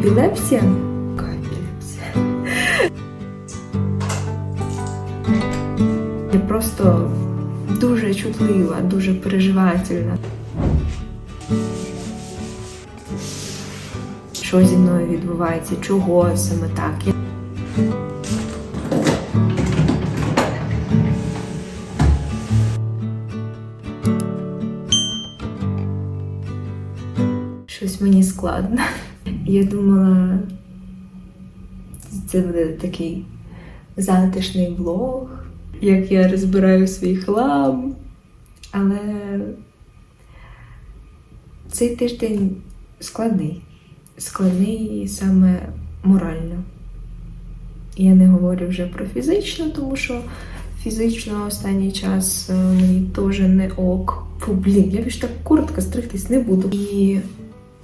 Епілепсія? Я просто дуже чутлива, дуже переживательна. Що зі мною відбувається, чого саме так. Щось мені складно. Я думала, це буде такий затишний влог, як я розбираю свій хлам. Але цей тиждень складний. Складний саме морально. Я не говорю вже про фізично, тому що фізично останній час е, мені теж не ок. Фу, блін, я більш так коротко стригтись не буду. І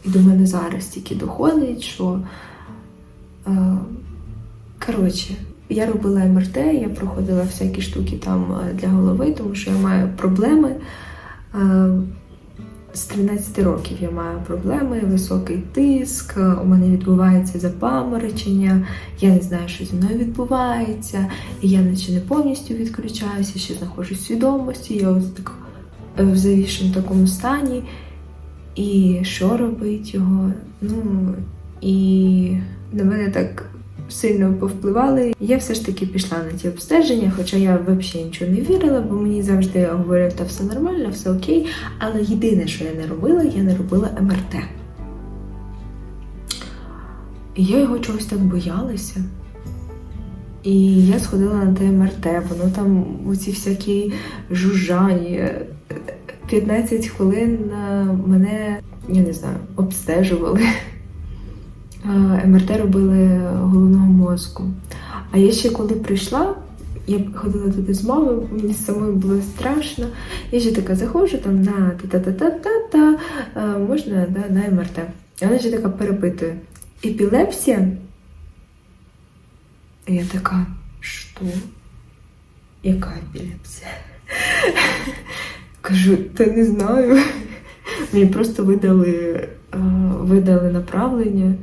до мене зараз тільки доходить, що е, коротше, я робила МРТ, я проходила всякі штуки там е, для голови, тому що я маю проблеми. Е, з 13 років я маю проблеми, високий тиск, е, у мене відбувається запаморочення, я не знаю, що зі мною відбувається, і я наче не повністю відключаюся, ще знаходжусь в свідомості, я ось так в завішеному такому стані. І що робить його? Ну і на мене так сильно повпливали. Я все ж таки пішла на ті обстеження, хоча я взагалі нічого не вірила, бо мені завжди говорять, та все нормально, все окей. Але єдине, що я не робила, я не робила МРТ. І я його чогось так боялася. І я сходила на те МРТ, воно там оці всякі жужжання. 15 хвилин е, мене, я не знаю, обстежували. Е, МРТ робили головного мозку. А я ще коли прийшла, я ходила туди з мамою, мені самою було страшно. Я ще така заходжу там на та-та-та-та-та, е, можна да, на МРТ. Вона ще така перепитує: епілепсія? І я така, що? Яка епілепсія? Кажу, та не знаю. Мені просто видали, видали направлення,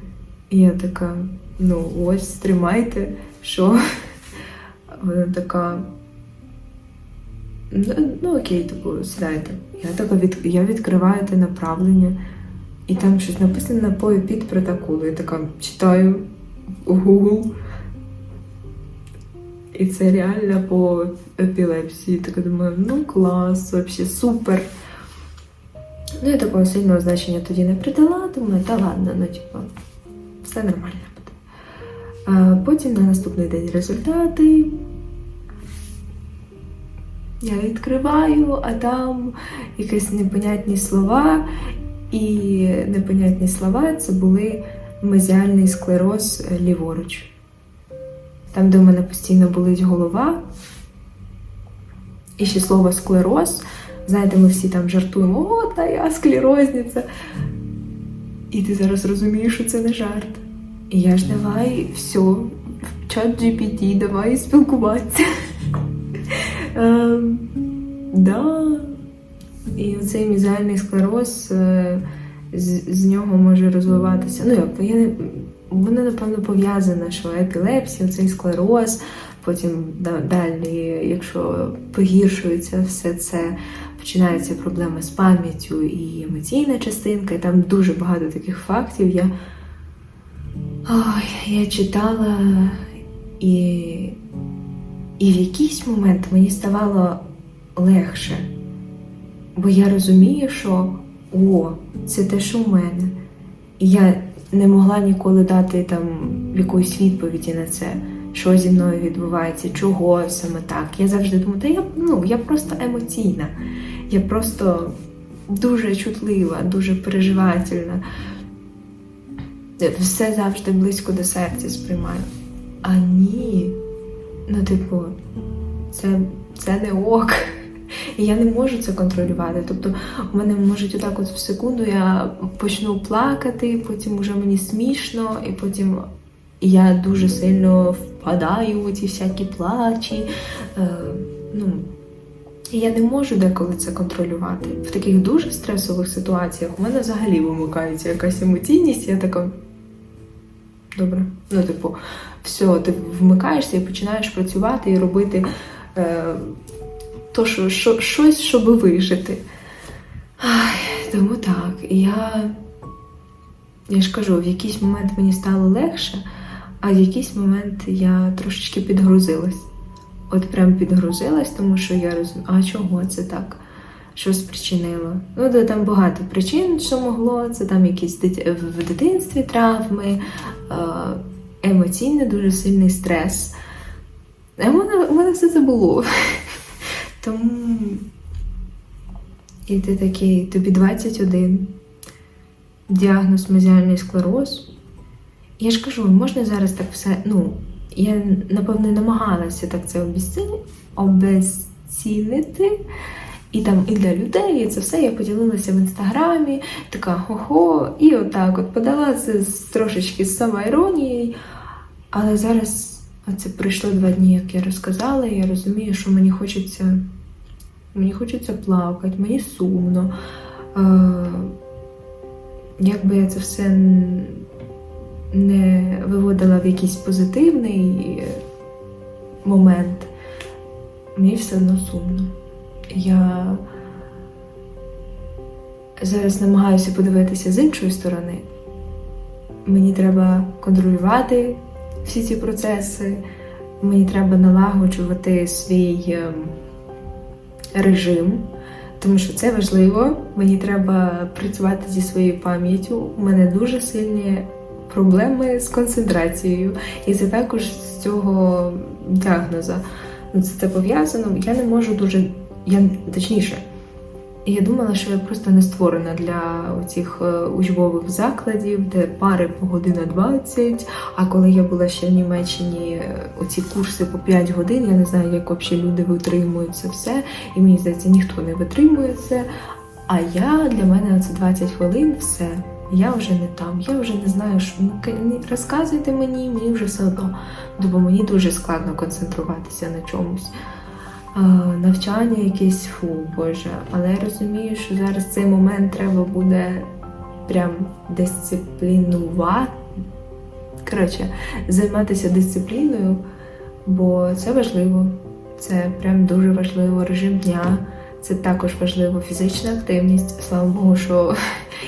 і я така, ну ось, тримайте, що? Вона така. Ну, ну окей, типу, сідайте. Я така від, я відкриваю те направлення, і там щось написано напої під протоколу. Я така читаю Google. І це реально по епілепсії. Так я думаю, ну клас, взагалі супер. Ну, я такого сильного значення тоді не придала, думаю, та ладно, ну типу, все нормально буде. А потім на наступний день результати. Я відкриваю, а там якісь непонятні слова. І непонятні слова це були мезіальний склероз ліворуч. Там, де в мене постійно болить голова. І ще слово склероз. Знаєте, ми всі там жартуємо, о, та я склерозниця. І ти зараз розумієш, що це не жарт. І я ж давай все, в чат GPT, давай спілкуватися. Ем, Да. І цей мізальний склероз е, з нього може розвиватися. Ну, як я не воно напевно пов'язане, що епілепсія, цей склероз, потім далі, якщо погіршується все це, починаються проблеми з пам'яттю і емоційна частинка, і там дуже багато таких фактів. Я, Ой, я читала і, і в якийсь момент мені ставало легше. Бо я розумію, що о, це те, що в мене. Я не могла ніколи дати там якоїсь відповіді на це, що зі мною відбувається, чого саме так. Я завжди думаю, та я ну я просто емоційна, я просто дуже чутлива, дуже переживательна. Все завжди близько до серця сприймаю. А ні, ну, типу, це, це не ок. І я не можу це контролювати. Тобто, у мене можуть отак, от в секунду я почну плакати, потім уже мені смішно, і потім я дуже сильно впадаю у ці всякі плачі. Е, ну, і я не можу деколи це контролювати. В таких дуже стресових ситуаціях у мене взагалі вимикається якась емоційність, я така. добре. Ну, типу, все, ти вмикаєшся і починаєш працювати і робити е, то, що, що, щось, щоб вижити. Ай, тому так, я, я ж кажу, в якийсь момент мені стало легше, а в якийсь момент я трошечки підгрузилась. От прям підгрузилась, тому що я розумію, а чого це так? Що спричинило? Ну, де там багато причин, що могло. Це там якісь дит- в дитинстві травми, емоційний дуже сильний стрес. В мене, в мене все це було. Тому і ти такий, тобі 21, діагноз мезіальний склероз. Я ж кажу, можна зараз так все. Ну, я напевно намагалася так це обезцінити. І там і для людей, і це все я поділилася в інстаграмі, така хо-хо, і отак от подала з трошечки з самоіронією. Але зараз оце пройшло два дні, як я розказала, і я розумію, що мені хочеться. Мені хочеться плакати, мені сумно. Е, як би я це все не виводила в якийсь позитивний момент, мені все одно сумно. Я зараз намагаюся подивитися з іншої сторони. Мені треба контролювати всі ці процеси, мені треба налагоджувати свій ем, режим, тому що це важливо. Мені треба працювати зі своєю пам'яттю. У мене дуже сильні проблеми з концентрацією, і це також з цього діагноза. Ну, це пов'язано. Я не можу дуже, я точніше. Я думала, що я просто не створена для цих учбових закладів, де пари по година 20. А коли я була ще в Німеччині, оці курси по 5 годин, я не знаю, як взагалі люди витримують це все. І мені здається, ніхто не витримує це. А я для мене це 20 хвилин, все. Я вже не там, я вже не знаю, що ну, розказуйте мені, мені вже все одно. Бо мені дуже складно концентруватися на чомусь. Навчання якесь фу, Боже. Але я розумію, що зараз цей момент треба буде прям дисциплінувати. Коротше, займатися дисципліною, бо це важливо. Це прям дуже важливо. Режим дня. Це також важливо фізична активність. Слава Богу, що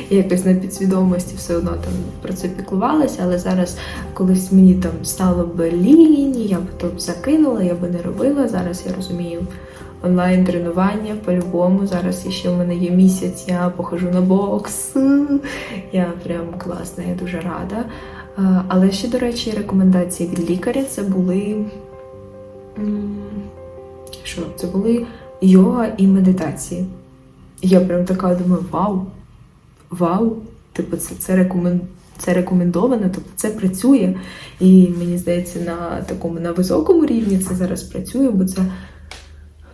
якось на підсвідомості все одно там про це піклувалася, але зараз колись мені там стало б лінь, я б то закинула, я би не робила. Зараз я розумію онлайн тренування по-любому. Зараз ще в мене є місяць, я похожу на бокс. Я прям класна, я дуже рада. Але ще, до речі, рекомендації від лікаря це були. Що? Це були йога і медитації. Я прям така думаю, вау! Вау! Типу, це, це, рекомен... це рекомендовано, тобто це працює. І мені здається, на такому на високому рівні це зараз працює, бо це,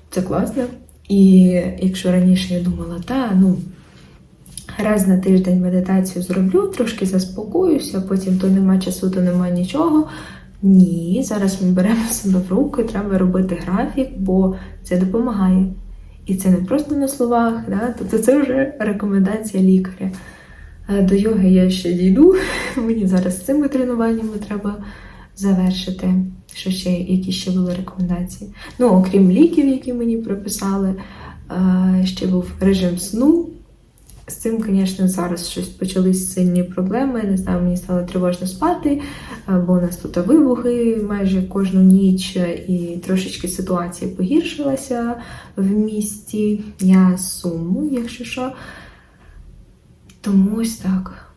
це класно. І якщо раніше я думала, та ну. Раз на тиждень медитацію зроблю, трошки заспокоюся, потім то нема часу, то нема нічого. Ні, зараз ми беремо себе в руки, треба робити графік, бо це допомагає. І це не просто на словах, да? тобто це вже рекомендація лікаря. Е, До йоги я ще дійду. Мені зараз з цими тренуваннями треба завершити. Що ще, які ще були рекомендації? Ну, окрім ліків, які мені прописали, е, ще був режим сну. З цим, звісно, зараз щось почались сильні проблеми. Не знаю, мені стало тривожно спати, е, бо у нас тут вибухи майже кожну ніч, і трошечки ситуація погіршилася в місті. Я суму, якщо що. Тому ось так.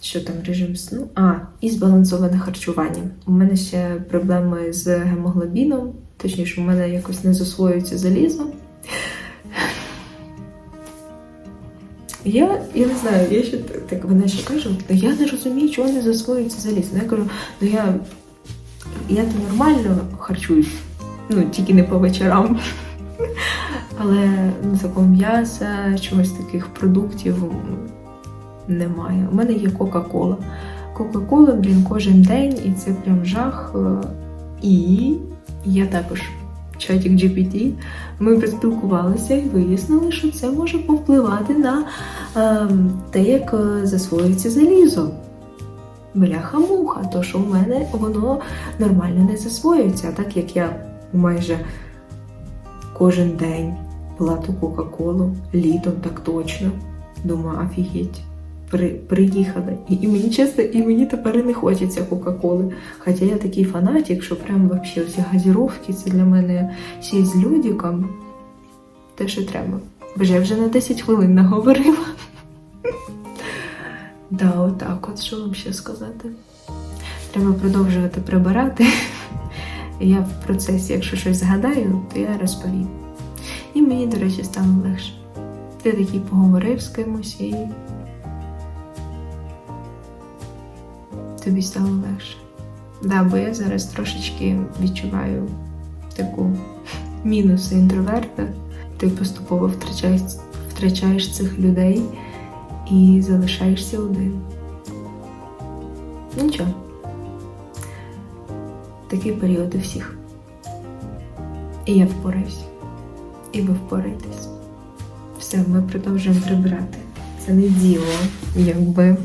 Що там режим сну? А, і збалансоване харчування. У мене ще проблеми з гемоглобіном, точніше, у мене якось не засвоюється залізо. Я, я не знаю, я ще так, вона ще каже, ну я не розумію, чого не засвоюється залізо. Ну, я кажу, ну я, я то нормально харчуюсь, ну тільки не по вечорам. Але ну, такого м'яса, чогось таких продуктів немає. У мене є Кока-Кола. Кока-Кола, блін, кожен день, і це прям жах. І я також чатик GPT. Ми поспілкувалися і вияснили, що це може повпливати на ем, те, як е, засвоюється залізо. бляха-муха, то що в мене воно нормально не засвоюється. Так як я майже кожен день пила ту Кока-Колу, літом так точно. Думаю, офігеть. При, приїхали. І, і мені чесно, і мені тепер не хочеться Кока-Коли. Хоча я такий фанатик, що прям вообще всі газіровки, це для мене ще з людиком. Те, що треба. Боже, вже на 10 хвилин наговорила. Да, отак, от що вам ще сказати. Треба продовжувати прибирати. Я в процесі, якщо щось згадаю, то я розповім. І мені, до речі, стало легше. Ти такий поговорив з кимось і тобі стало легше. Да, бо я зараз трошечки відчуваю таку мінуси інтроверта. Ти поступово втрачаєш, втрачаєш цих людей і залишаєшся один. Ну, Нічого. Такий період у всіх. І я впораюсь. І ви впораєтесь. Все, ми продовжуємо прибирати. Це не діло, якби.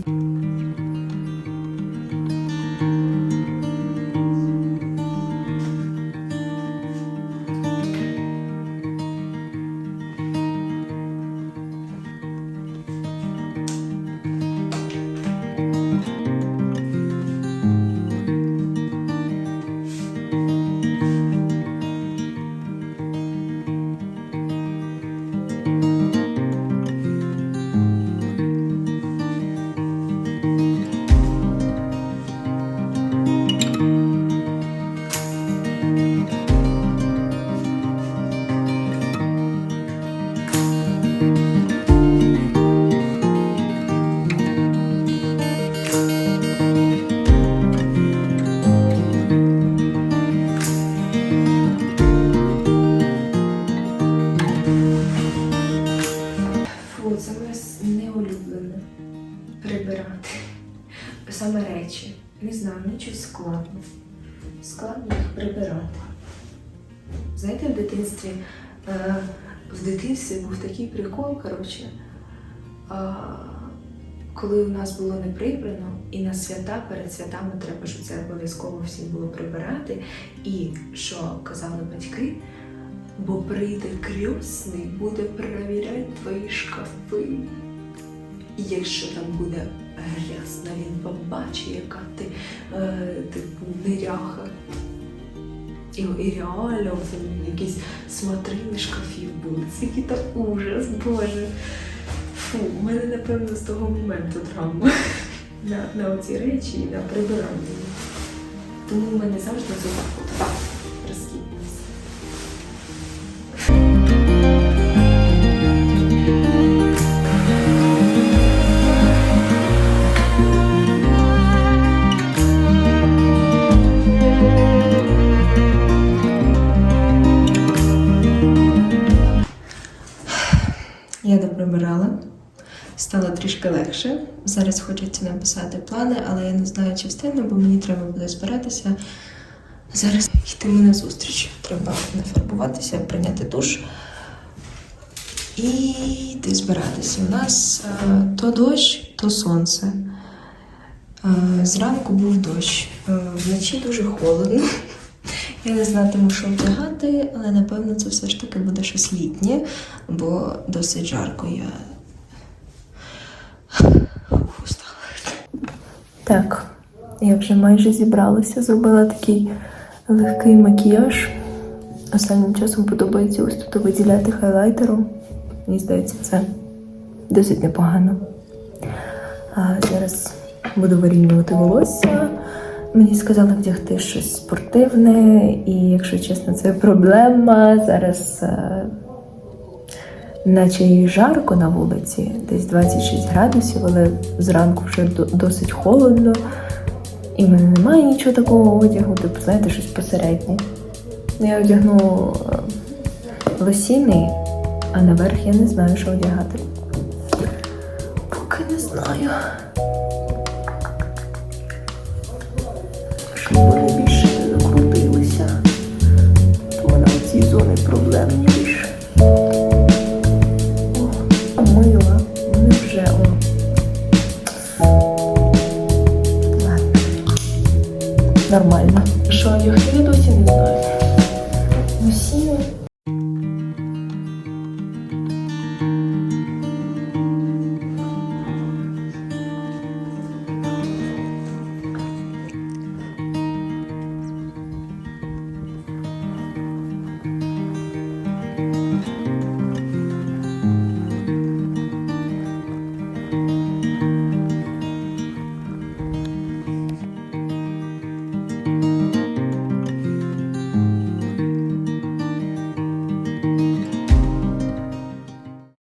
Прибирати. Саме речі. Не знаю, мені щось складно. Складно їх прибирати. Знаєте, в дитинстві, е, в дитинстві був такий прикол, коротше, коли у нас було не прибрано, і на свята перед святами треба, щоб це обов'язково всім було прибирати. І що казали батьки, бо прийде крісний, буде перевіряти твої шкафи. І якщо там буде грязно, він побачить, яка ти е, типу неряха. І, і реально це якісь смотрини шкафів були. Це який то ужас, Боже. Фу, у мене, напевно, з того моменту травма на, на оці речі і на прибирання. Тому в мене завжди це так Трішки легше. Зараз хочеться написати плани, але я не знаю, чи встигну, бо мені треба буде збиратися. Зараз йтиму на зустріч. Треба нафарбуватися, прийняти душ і йти збиратися. У нас е, то дощ, то сонце. Е, Зранку був дощ. Е, Вночі дуже холодно. Я не знатиму, що вдягати, але напевно це все ж таки буде щось літнє, бо досить жарко я. Так, я вже майже зібралася, зробила такий легкий макіяж. Останнім часом подобається ось тут виділяти хайлайтером. Мені здається, це досить непогано. А зараз буду вирівнювати волосся. Мені сказали вдягти щось спортивне, і якщо чесно, це проблема. Зараз е, наче і жарко на вулиці, десь 26 градусів, але зранку вже досить холодно. І в мене немає нічого такого одягу, типу, знаєте, щось посереднє. Я одягну е, лосіни, а наверх я не знаю, що одягати. Поки не знаю. Щоб вони більше не закрутилися. То в мене оці зони проблемні. нормально.